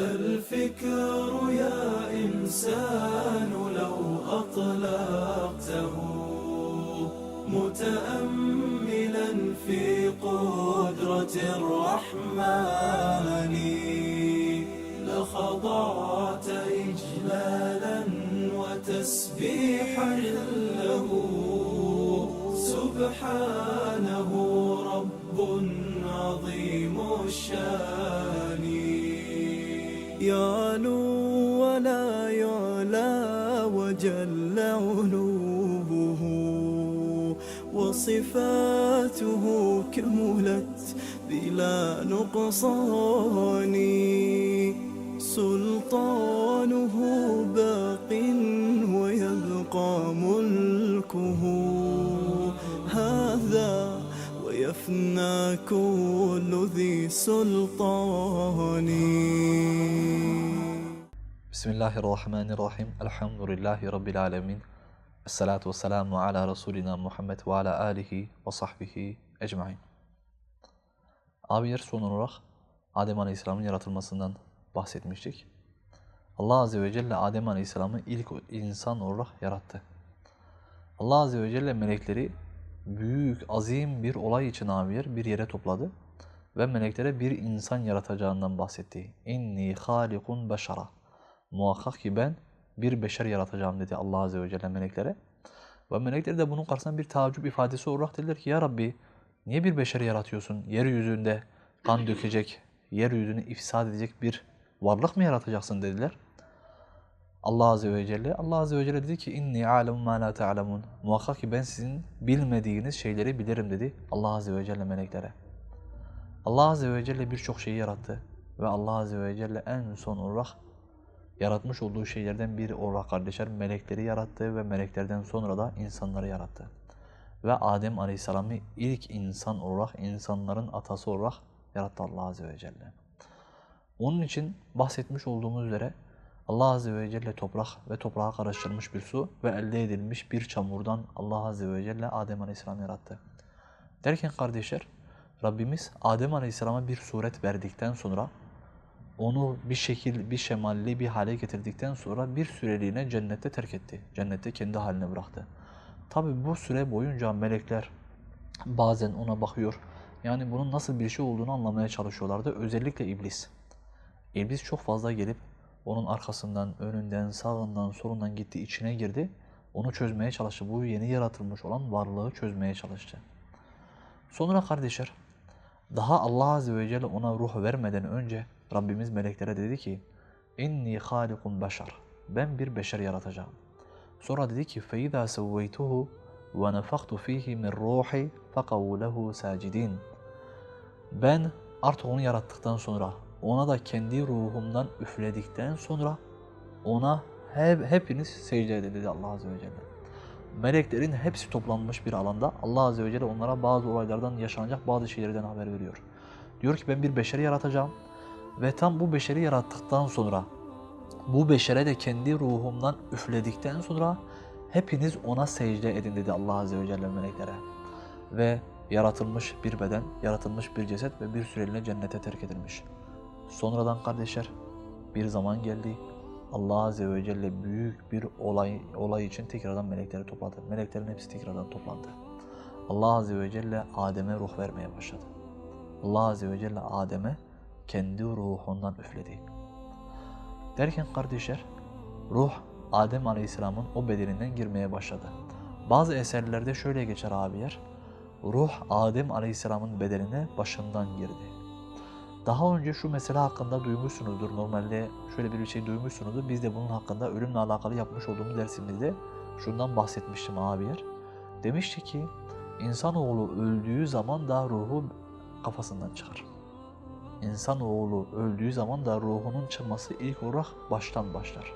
الفكر يا إنسان لو أطلقته متأملا في قدرة الرحمن لخضعت إجلالا وتسبيحا له. سبحانه رب يعلو ولا يعلى وجل علوه وصفاته كملت بلا نقصان. سلطانه باق ويبقى ملكه. ويفنى كل ذي سلطان Bismillahirrahmanirrahim. Elhamdülillahi Rabbil alemin. Esselatu vesselamu ala Resulina Muhammed ve ala alihi ve sahbihi ecmain. Abiler son olarak Adem Aleyhisselam'ın yaratılmasından bahsetmiştik. Allah Azze ve Celle Adem Aleyhisselam'ı ilk insan olarak yarattı. Allah Azze ve Celle melekleri büyük, azim bir olay için abiler bir yere topladı ve meleklere bir insan yaratacağından bahsetti. İnni halikun beşara. Muhakkak ki ben bir beşer yaratacağım dedi Allah Azze ve Celle meleklere. Ve melekler de bunun karşısında bir taaccüp ifadesi olarak dediler ki Ya Rabbi niye bir beşeri yaratıyorsun? Yeryüzünde kan dökecek, yeryüzünü ifsad edecek bir varlık mı yaratacaksın dediler. Allah Azze ve Celle, Allah Azze ve Celle dedi ki inni alemu ma la ta'lemun. Muhakkak ki ben sizin bilmediğiniz şeyleri bilirim dedi Allah Azze ve Celle meleklere. Allah Azze ve Celle birçok şeyi yarattı ve Allah Azze ve Celle en son olarak yaratmış olduğu şeylerden biri olarak kardeşler melekleri yarattı ve meleklerden sonra da insanları yarattı. Ve Adem Aleyhisselam'ı ilk insan olarak, insanların atası olarak yarattı Allah Azze ve Celle. Onun için bahsetmiş olduğumuz üzere Allah Azze ve Celle toprak ve toprağa karıştırılmış bir su ve elde edilmiş bir çamurdan Allah Azze ve Celle Adem Aleyhisselam yarattı. Derken kardeşler Rabbimiz Adem Aleyhisselam'a bir suret verdikten sonra onu bir şekil, bir şemalli bir hale getirdikten sonra bir süreliğine cennette terk etti. Cennette kendi haline bıraktı. Tabi bu süre boyunca melekler bazen ona bakıyor. Yani bunun nasıl bir şey olduğunu anlamaya çalışıyorlardı. Özellikle iblis. İblis çok fazla gelip onun arkasından, önünden, sağından, solundan gitti, içine girdi. Onu çözmeye çalıştı. Bu yeni yaratılmış olan varlığı çözmeye çalıştı. Sonra kardeşler, daha Allah Azze ve Celle ona ruh vermeden önce Rabbimiz meleklere dedi ki inni halikun beşer. Ben bir beşer yaratacağım. Sonra dedi ki فَاِذَا سَوَّيْتُهُ وَنَفَخْتُ ف۪يهِ مِنْ رُوحِ فَقَوْ لَهُ سَاجِد۪ينَ Ben artık onu yarattıktan sonra, ona da kendi ruhumdan üfledikten sonra ona hep, hepiniz secde edin dedi Allah Azze ve Celle. Meleklerin hepsi toplanmış bir alanda Allah Azze ve Celle onlara bazı olaylardan yaşanacak bazı şeylerden haber veriyor. Diyor ki ben bir beşeri yaratacağım ve tam bu beşeri yarattıktan sonra bu beşere de kendi ruhumdan üfledikten sonra hepiniz ona secde edin dedi Allah Azze ve Celle meleklere. Ve yaratılmış bir beden, yaratılmış bir ceset ve bir süreliğine cennete terk edilmiş. Sonradan kardeşler bir zaman geldi. Allah Azze ve Celle büyük bir olay, olay için tekrardan melekleri topladı. Meleklerin hepsi tekrardan toplandı. Allah Azze ve Celle Adem'e ruh vermeye başladı. Allah Azze ve Celle Adem'e kendi ruhundan üfledi. Derken kardeşler, ruh Adem Aleyhisselam'ın o bedeninden girmeye başladı. Bazı eserlerde şöyle geçer abiler, ruh Adem Aleyhisselam'ın bedenine başından girdi. Daha önce şu mesele hakkında duymuşsunuzdur. Normalde şöyle bir şey duymuşsunuzdur. Biz de bunun hakkında ölümle alakalı yapmış olduğumuz dersimizde şundan bahsetmiştim abiler. Demişti ki insanoğlu öldüğü zaman da ruhu kafasından çıkar. İnsanoğlu öldüğü zaman da ruhunun çıkması ilk olarak baştan başlar.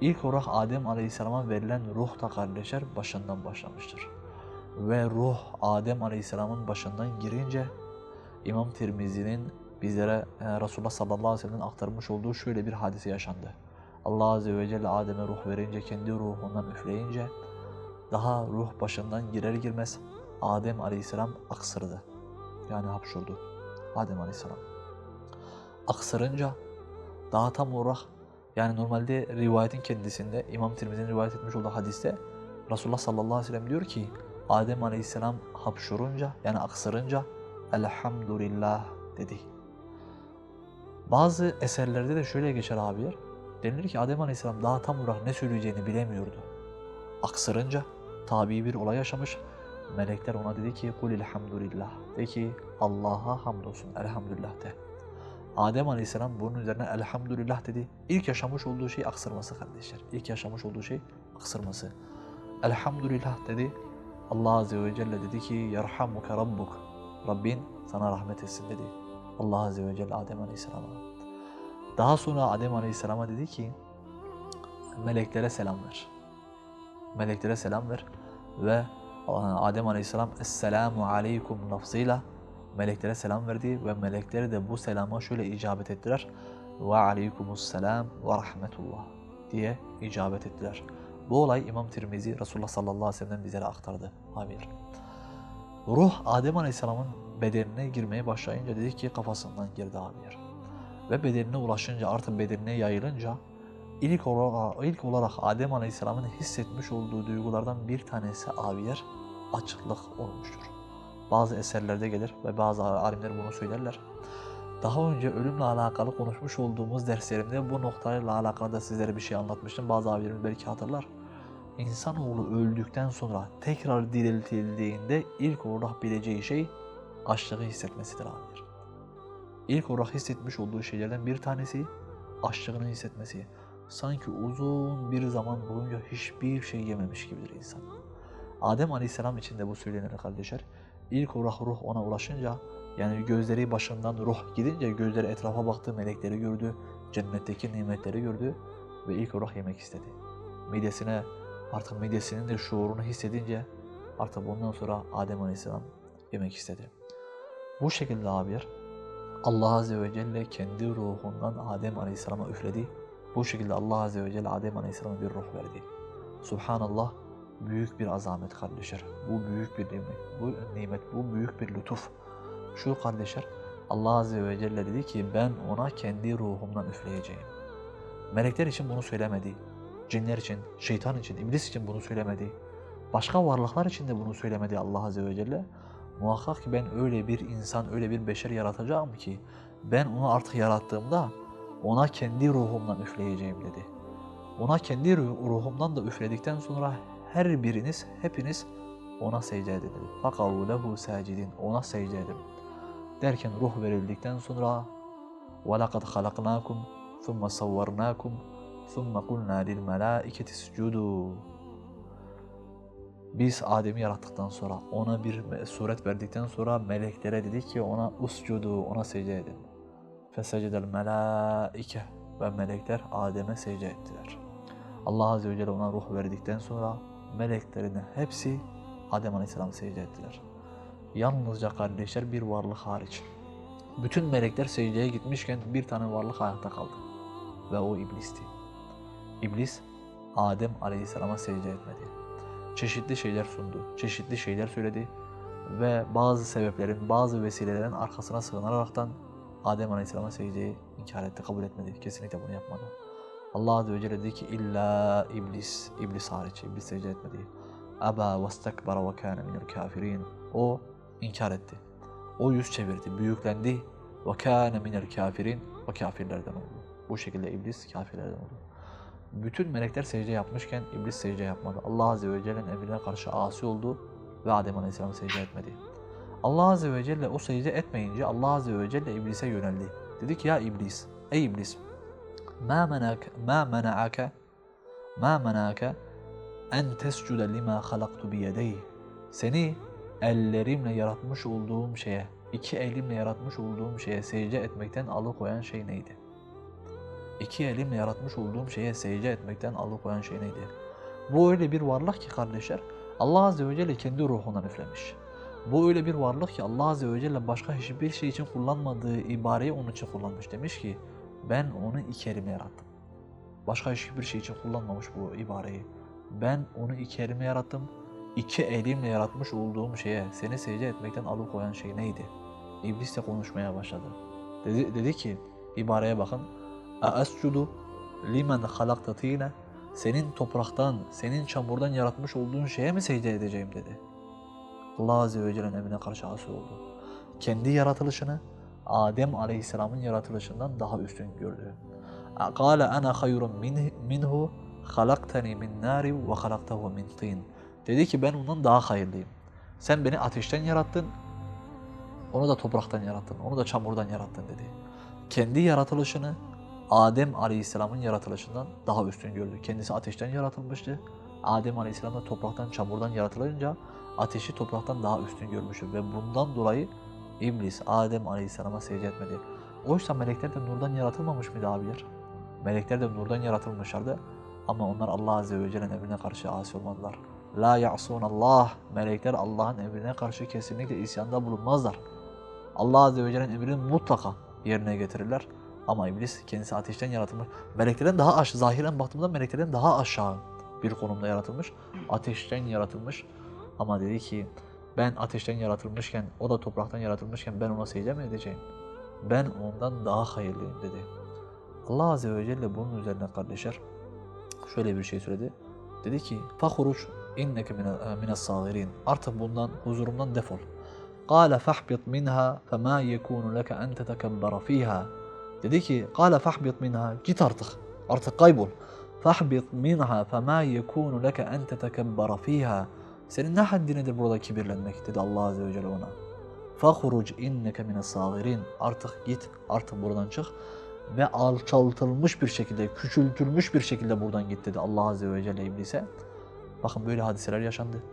İlk olarak Adem Aleyhisselam'a verilen ruh da kardeşler başından başlamıştır. Ve ruh Adem Aleyhisselam'ın başından girince İmam Tirmizi'nin bizlere e, Resulullah sallallahu aleyhi ve sellem'in aktarmış olduğu şöyle bir hadise yaşandı. Allah azze ve celle Adem'e ruh verince, kendi ruhundan üfleyince daha ruh başından girer girmez Adem aleyhisselam aksırdı. Yani hapşurdu. Adem aleyhisselam. Aksırınca daha tam olarak yani normalde rivayetin kendisinde İmam Tirmizi'nin rivayet etmiş olduğu hadiste Resulullah sallallahu aleyhi ve sellem diyor ki Adem aleyhisselam hapşurunca yani aksırınca elhamdülillah dedi. Bazı eserlerde de şöyle geçer abiler. Denilir ki Adem aleyhisselam daha tam olarak ne söyleyeceğini bilemiyordu. Aksırınca tabi bir olay yaşamış. Melekler ona dedi ki kul elhamdülillah. De ki Allah'a hamdolsun elhamdülillah de. Adem Aleyhisselam bunun üzerine elhamdülillah dedi. İlk yaşamış olduğu şey aksırması kardeşler. İlk yaşamış olduğu şey aksırması. Elhamdülillah dedi. Allah Azze ve Celle dedi ki yerhamuke rabbuk. Rabbin sana rahmet etsin dedi. Allah Azze ve Celle Adem Aleyhisselam'a. Daha sonra Adem Aleyhisselam'a dedi ki meleklere selam ver. Meleklere selam ver ve Adem Aleyhisselam Esselamu Aleykum lafzıyla meleklere selam verdi ve melekleri de bu selama şöyle icabet ettiler. Ve aleykumusselam ve rahmetullah diye icabet ettiler. Bu olay İmam Tirmizi Resulullah sallallahu aleyhi ve sellem'den bizlere aktardı. Amir. Ruh Adem Aleyhisselam'ın bedenine girmeye başlayınca dedi ki kafasından girdi amir. Ve bedenine ulaşınca artık bedenine yayılınca ilk olarak, ilk olarak Adem Aleyhisselam'ın hissetmiş olduğu duygulardan bir tanesi abiyer açıklık olmuştur. Bazı eserlerde gelir ve bazı alimler bunu söylerler. Daha önce ölümle alakalı konuşmuş olduğumuz derslerimde bu noktayla alakalı da sizlere bir şey anlatmıştım. Bazı abilerimiz belki hatırlar. İnsanoğlu öldükten sonra tekrar diriltildiğinde ilk olarak bileceği şey açlığı hissetmesidir abiler. İlk olarak hissetmiş olduğu şeylerden bir tanesi açlığını hissetmesi. Sanki uzun bir zaman boyunca hiçbir şey yememiş gibidir insan. Adem Aleyhisselam için de bu söylenir kardeşler. İlk olarak ruh ona ulaşınca yani gözleri başından ruh gidince gözleri etrafa baktı, melekleri gördü, cennetteki nimetleri gördü ve ilk olarak yemek istedi. Midesine artık midesinin de şuurunu hissedince artık bundan sonra Adem Aleyhisselam yemek istedi. Bu şekilde abiler Allah Azze ve Celle kendi ruhundan Adem Aleyhisselam'a üfledi. Bu şekilde Allah Azze ve Celle Adem Aleyhisselam'a bir ruh verdi. Subhanallah büyük bir azamet kardeşler. Bu büyük bir nimet. Bu nimet, bu büyük bir lütuf. Şu kardeşler Allah Azze ve Celle dedi ki ben ona kendi ruhumdan üfleyeceğim. Melekler için bunu söylemedi Cinler için, şeytan için, iblis için bunu söylemedi. Başka varlıklar için de bunu söylemedi Allah Azze ve Celle. Muhakkak ki ben öyle bir insan, öyle bir beşer yaratacağım ki ben onu artık yarattığımda ona kendi ruhumdan üfleyeceğim dedi. Ona kendi ruhumdan da üfledikten sonra her biriniz, hepiniz ona secde edin dedi. فَقَوْ لَهُ سَاجِدِينَ Ona secde edin. Derken ruh verildikten sonra وَلَقَدْ خَلَقْنَاكُمْ ثُمَّ صَوَّرْنَاكُمْ ثُمَّ قُلْنَا لِلْمَلَائِكَةِ اسْجُدُوا Biz Adem'i yarattıktan sonra, ona bir suret verdikten sonra meleklere dedi ki ona uscudu, ona secde edin. فَسَجَدَ الْمَلَائِكَ Ve melekler Adem'e secde ettiler. Allah Azze ve Celle ona ruh verdikten sonra meleklerin hepsi Adem Aleyhisselam secde ettiler. Yalnızca kardeşler bir varlık hariç. Bütün melekler secdeye gitmişken bir tane varlık hayatta kaldı. Ve o iblisti. İblis Adem Aleyhisselam'a secde etmedi. Çeşitli şeyler sundu, çeşitli şeyler söyledi ve bazı sebeplerin, bazı vesilelerin arkasına sığınaraktan Adem Aleyhisselam'a secdeyi inkar etti, kabul etmedi. Kesinlikle bunu yapmadı. Allah Azze ve Celle dedi ki illa iblis, iblis hariç, iblis secde etmedi. Aba ve stekbara ve kâne minel kafirin. O inkar etti. O yüz çevirdi, büyüklendi. Ve kâne minel kafirin ve kafirlerden oldu. Bu şekilde iblis kafirlerden oldu. Bütün melekler secde yapmışken iblis secde yapmadı. Allah Azze ve Celle'nin emrine karşı asi oldu ve Adem Aleyhisselam secde etmedi. Allah Azze ve Celle o secde etmeyince Allah Azze ve Celle iblise yöneldi. Dedi ki ya iblis, ey iblis ma menak ma mena'aka ma mena'aka en tescude lima halaktu bi yedeyhi. Seni ellerimle yaratmış olduğum şeye, iki elimle yaratmış olduğum şeye secde etmekten alıkoyan şey neydi? İki elimle yaratmış olduğum şeye secde etmekten alıkoyan şey neydi? Bu öyle bir varlık ki kardeşler, Allah Azze ve Celle kendi ruhundan üflemiş. Bu öyle bir varlık ki Allah Azze ve Celle başka hiçbir şey için kullanmadığı ibareyi onun için kullanmış. Demiş ki ben onu iki elimle yarattım. Başka hiçbir şey için kullanmamış bu ibareyi. Ben onu iki elimle yarattım. İki elimle yaratmış olduğum şeye seni secde etmekten alıkoyan şey neydi? İblis de konuşmaya başladı. Dedi, dedi ki ibareye bakın. Aescudu limen halakta tine senin topraktan, senin çamurdan yaratmış olduğun şeye mi secde edeceğim dedi. Allah Azze ve Celle'nin emrine karşı asi oldu. Kendi yaratılışını Adem Aleyhisselam'ın yaratılışından daha üstün gördü. قال ana hayrun min- minhu halaktani min nari ve halaktahu min tin. Dedi ki ben ondan daha hayırlıyım. Sen beni ateşten yarattın, onu da topraktan yarattın, onu da çamurdan yarattın dedi. Kendi yaratılışını Adem Aleyhisselam'ın yaratılışından daha üstün gördü. Kendisi ateşten yaratılmıştı. Adem Aleyhisselam da topraktan, çamurdan yaratılınca ateşi topraktan daha üstün görmüştü. Ve bundan dolayı İblis Adem Aleyhisselam'a secde etmedi. Oysa melekler de nurdan yaratılmamış mıydı abiler? Melekler de nurdan yaratılmışlardı. Ama onlar Allah Azze ve Celle'nin emrine karşı asi olmadılar. La ya'sun Allah. Melekler Allah'ın emrine karşı kesinlikle isyanda bulunmazlar. Allah Azze ve Celle'nin emrini mutlaka yerine getirirler. Ama iblis kendisi ateşten yaratılmış. Meleklerden daha aşağı, zahiren baktığımda meleklerden daha aşağı bir konumda yaratılmış. Ateşten yaratılmış. Ama dedi ki ben ateşten yaratılmışken, o da topraktan yaratılmışken ben ona secde mi edeceğim? Ben ondan daha hayırlıyım dedi. Allah Azze ve Celle bunun üzerine kardeşler şöyle bir şey söyledi. Dedi ki فَخُرُجْ اِنَّكَ مِنَ الصَّاغِرِينَ Artık bundan, huzurumdan defol. قَالَ فَحْبِطْ مِنْهَا فَمَا يَكُونُ لَكَ أَنْ تَتَكَبَّرَ ف۪يهَا Dedi ki قَالَ فَحْبِطْ مِنْهَا Git artık. Artık kaybol. فَحْبِطْ مِنْهَا فَمَا يَكُونُ لَكَ أَنْ تَتَكَبَّرَ ف۪يهَا Senin ne haddinedir burada kibirlenmek dedi Allah Azze ve Celle ona. فَخُرُجْ اِنَّكَ مِنَ الصَّاغِرِينَ Artık git, artık buradan çık ve alçaltılmış bir şekilde, küçültülmüş bir şekilde buradan git dedi Allah Azze ve Celle iblise. Bakın böyle hadiseler yaşandı.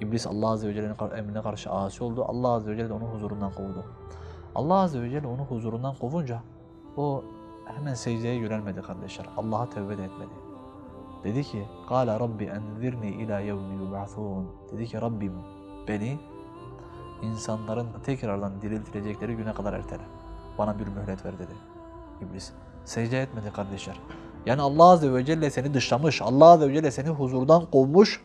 İblis Allah Azze ve Celle'nin kar- emrine karşı asi oldu. Allah Azze ve Celle de onu huzurundan kovdu. Allah Azze ve Celle onu huzurundan kovunca o hemen secdeye yönelmedi kardeşler. Allah'a tevbe de etmedi. Dedi ki, قَالَ رَبِّ اَنْذِرْنِي اِلَى يَوْمِ يُبْعَثُونَ Dedi ki Rabbim beni insanların tekrardan diriltilecekleri güne kadar ertele. Bana bir mühlet ver dedi. İblis. Secde etmedi kardeşler. Yani Allah Azze ve Celle seni dışlamış. Allah Azze ve Celle seni huzurdan kovmuş.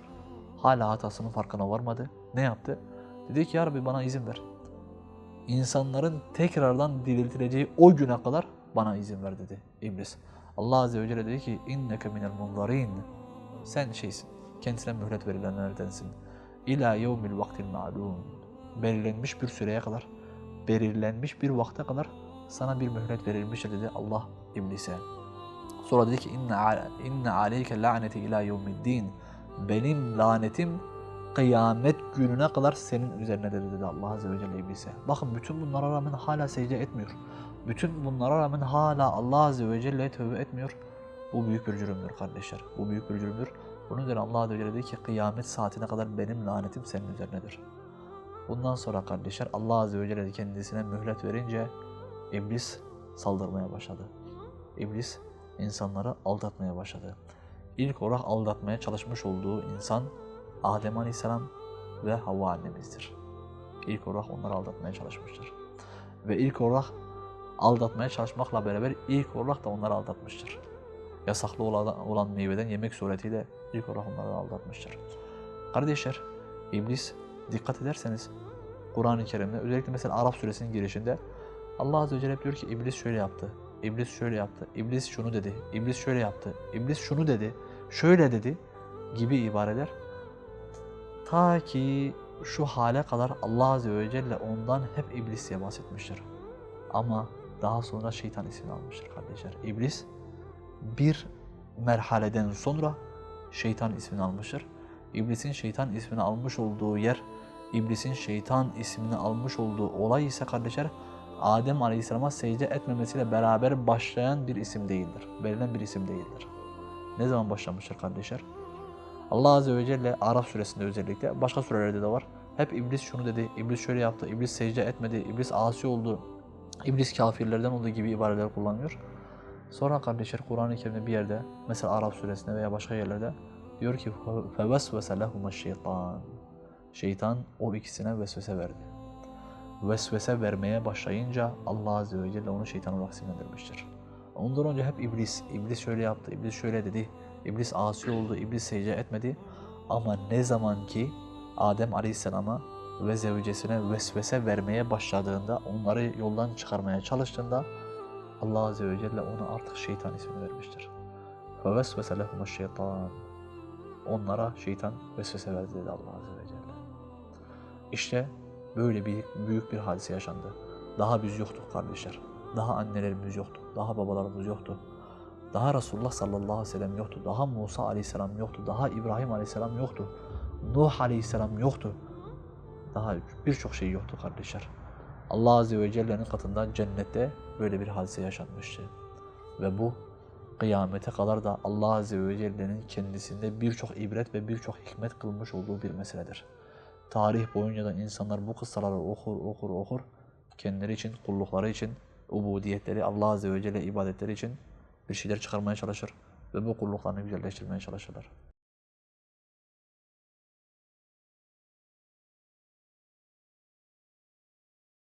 Hala hatasının farkına varmadı. Ne yaptı? Dedi ki ya Rabbi bana izin ver. İnsanların tekrardan diriltileceği o güne kadar bana izin ver dedi İblis. Allah Azze ve Celle dedi ki inneke minel munzarin. Sen şeysin. Kendisine mühlet verilenlerdensin. İlâ yevmil vaktil ma'lum. Belirlenmiş bir süreye kadar, belirlenmiş bir vakte kadar sana bir mühlet verilmiştir dedi Allah iblise. Sonra dedi ki inne inne aleyke laneti ila yevmiddin. Benim lanetim kıyamet gününe kadar senin üzerine dedi, dedi Allah Azze ve Celle iblise. Bakın bütün bunlara rağmen hala secde etmiyor. Bütün bunlara rağmen hala Allah Azze ve Celle'ye tövbe etmiyor. Bu büyük bir cürümdür kardeşler. Bu büyük bir cürümdür. Bunun üzerine Allah Azze ve Celle dedi ki kıyamet saatine kadar benim lanetim senin üzerinedir. Bundan sonra kardeşler Allah Azze ve Celle kendisine mühlet verince İblis saldırmaya başladı. İblis insanları aldatmaya başladı. İlk olarak aldatmaya çalışmış olduğu insan Adem Aleyhisselam ve Havva annemizdir. İlk olarak onları aldatmaya çalışmıştır. Ve ilk olarak aldatmaya çalışmakla beraber ilk olarak da onları aldatmıştır. Yasaklı olan, meyveden yemek suretiyle ilk olarak onları aldatmıştır. Kardeşler, İblis dikkat ederseniz Kur'an-ı Kerim'de özellikle mesela Arap suresinin girişinde Allah Azze ve Celle diyor ki İblis şöyle yaptı, İblis şöyle yaptı, İblis şunu dedi, İblis şöyle yaptı, İblis şunu dedi, şöyle dedi gibi ibareler ta ki şu hale kadar Allah Azze ve Celle ondan hep İblis diye bahsetmiştir. Ama daha sonra şeytan ismini almıştır kardeşler. İblis bir merhaleden sonra şeytan ismini almıştır. İblisin şeytan ismini almış olduğu yer, İblisin şeytan ismini almış olduğu olay ise kardeşler Adem Aleyhisselam'a secde etmemesiyle beraber başlayan bir isim değildir. Verilen bir isim değildir. Ne zaman başlamıştır kardeşler? Allah Azze ve Celle Araf suresinde özellikle başka surelerde de var. Hep iblis şunu dedi, iblis şöyle yaptı, iblis secde etmedi, iblis asi oldu, iblis kafirlerden olduğu gibi ibareler kullanıyor. Sonra kardeşler Kur'an-ı Kerim'de bir yerde mesela Araf suresinde veya başka yerlerde diyor ki فَوَسْوَسَ لَهُمَ الشَّيْطَانِ Şeytan o ikisine vesvese verdi. Vesvese vermeye başlayınca Allah Azze ve Celle onu şeytan olarak sinirlendirmiştir. Ondan önce hep iblis, iblis şöyle yaptı, iblis şöyle dedi, iblis asi oldu, iblis secde etmedi. Ama ne zaman ki Adem Aleyhisselam'a ve zevcesine vesvese vermeye başladığında, onları yoldan çıkarmaya çalıştığında Allah Azze ve Celle ona artık şeytan ismini vermiştir. فَوَسْوَسَ لَهُمُ şeytan. Onlara şeytan vesvese verdi dedi Allah Azze ve Celle. İşte böyle bir büyük bir hadise yaşandı. Daha biz yoktuk kardeşler. Daha annelerimiz yoktu. Daha babalarımız yoktu. Daha Resulullah sallallahu aleyhi ve sellem yoktu. Daha Musa aleyhisselam yoktu. Daha İbrahim aleyhisselam yoktu. Nuh aleyhisselam yoktu. Daha birçok şey yoktu kardeşler. Allah Azze ve Celle'nin katında cennette böyle bir hadise yaşanmıştı. Ve bu kıyamete kadar da Allah Azze ve Celle'nin kendisinde birçok ibret ve birçok hikmet kılmış olduğu bir meseledir. Tarih boyunca da insanlar bu kıssaları okur, okur, okur. Kendileri için, kullukları için, ubudiyetleri, Allah Azze ve Celle ibadetleri için bir şeyler çıkarmaya çalışır ve bu kulluklarını güzelleştirmeye çalışırlar.